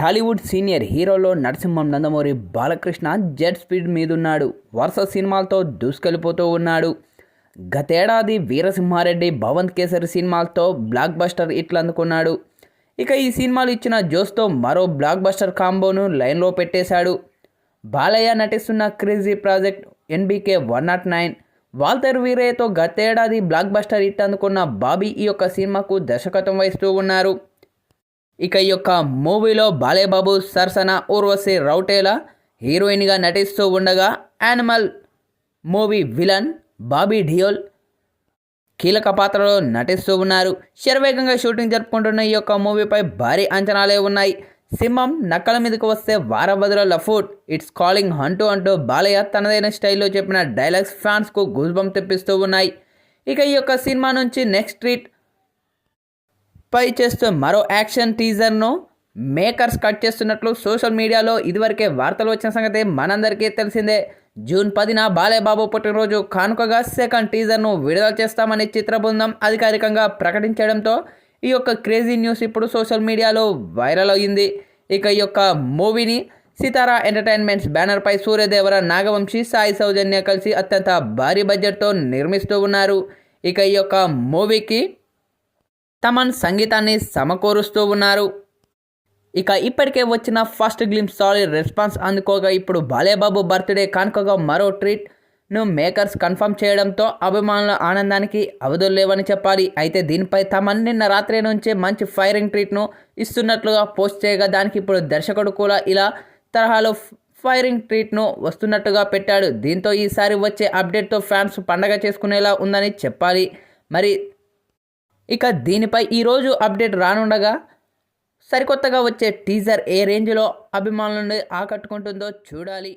Tollywood senior హీరోలో Narasimham Nandamuri Balakrishna jet speed మీదున్నాడు. వరుస సినిమాలతో దూసుకెళ్ళిపోతూ ఉన్నాడు. గతేడాది వీరసింహారెడ్డి భవంత్ కేసరి సినిమాలతో బ్లాక్ బస్టర్ ఇట్లు అందుకున్నాడు. ఇక ఈ సినిమాలు ఇచ్చిన జోస్తో మరో బ్లాక్ బస్టర్ కాంబోను లైన్లో పెట్టేశాడు. బాలయ్య నటిస్తున్న crazy project NBK one nought nine Waltair వీరయ్యతో గతేడాది బ్లాక్ బస్టర్ హిట్ అందుకున్న బాబీ ఈ యొక్క సినిమాకు దర్శకత్వం వహిస్తూ ఉన్నారు. ఇక ఈ యొక్క మూవీలో బాలేబాబు సరసన ఊర్వశి రౌటేలా హీరోయిన్గా నటిస్తూ ఉండగా animal movie villain Bobby Deol కీలక పాత్రలో నటిస్తూ ఉన్నారు. శరవేగంగా షూటింగ్ జరుపుకుంటున్న ఈ యొక్క మూవీపై భారీ అంచనాలే ఉన్నాయి. సింహం నక్కల మీదకు వస్తే వారభద్ర లఫూట్ ఇట్స్ కాలింగ్ అంటూ అంటూ బాలయ్య తనదైన స్టైల్లో చెప్పిన డైలాగ్స్ ఫ్యాన్స్కు గుజ్బం తెప్పిస్తూ ఉన్నాయి. ఇక ఈ యొక్క సినిమా నుంచి నెక్స్ట్ ట్రీట్ పై చేస్తూ మరో యాక్షన్ టీజర్ను మేకర్స్ కట్ చేస్తున్నట్లు సోషల్ మీడియాలో ఇదివరకే వార్తలు వచ్చిన సంగతి మనందరికీ తెలిసిందే. జూన్ పదిన బాలేబాబు పుట్టినరోజు కానుకగా సెకండ్ టీజర్ను విడుదల చేస్తామని చిత్ర బృందం అధికారికంగా ప్రకటించడంతో ఈ యొక్క క్రేజీ న్యూస్ ఇప్పుడు సోషల్ మీడియాలో వైరల్ అయ్యింది ఇక ఈ యొక్క మూవీని సితారా ఎంటర్టైన్మెంట్స్ బ్యానర్పై సూర్యదేవర నాగవంశి సాయి సౌజన్య కలిసి అత్యంత భారీ బడ్జెట్తో నిర్మిస్తూ ఉన్నారు. ఇక ఈ యొక్క మూవీకి తమన్ సంగీతాన్ని సమకూరుస్తూ ఉన్నారు. ఇక ఇప్పటికే వచ్చిన ఫస్ట్ గ్లిమ్స్ సాలిడ్ రెస్పాన్స్ అందుకోగా ఇప్పుడు బాలేబాబు బర్త్డే కానుకగా మరో ట్రీట్ను మేకర్స్ కన్ఫర్మ్ చేయడంతో అభిమానుల ఆనందానికి అవధులు లేవని చెప్పాలి. అయితే దీనిపై తమన్ నిన్న రాత్రి నుంచే మంచి ఫైరింగ్ ట్రీట్ను ఇస్తున్నట్లుగా పోస్ట్ చేయగా దానికి ఇప్పుడు దర్శకుడు కూడా ఇలా తరహాలో ఫైరింగ్ ట్రీట్ను వస్తున్నట్టుగా పెట్టాడు. దీంతో ఈసారి వచ్చే అప్డేట్తో ఫ్యాన్స్ పండగ చేసుకునేలా ఉందని చెప్పాలి. మరి ఇక దీనిపై ఈరోజు అప్డేట్ రానుండగా సరికొత్తగా వచ్చే టీజర్ ఏ రేంజ్లో అభిమానులను ఆకట్టుకుంటుందో చూడాలి.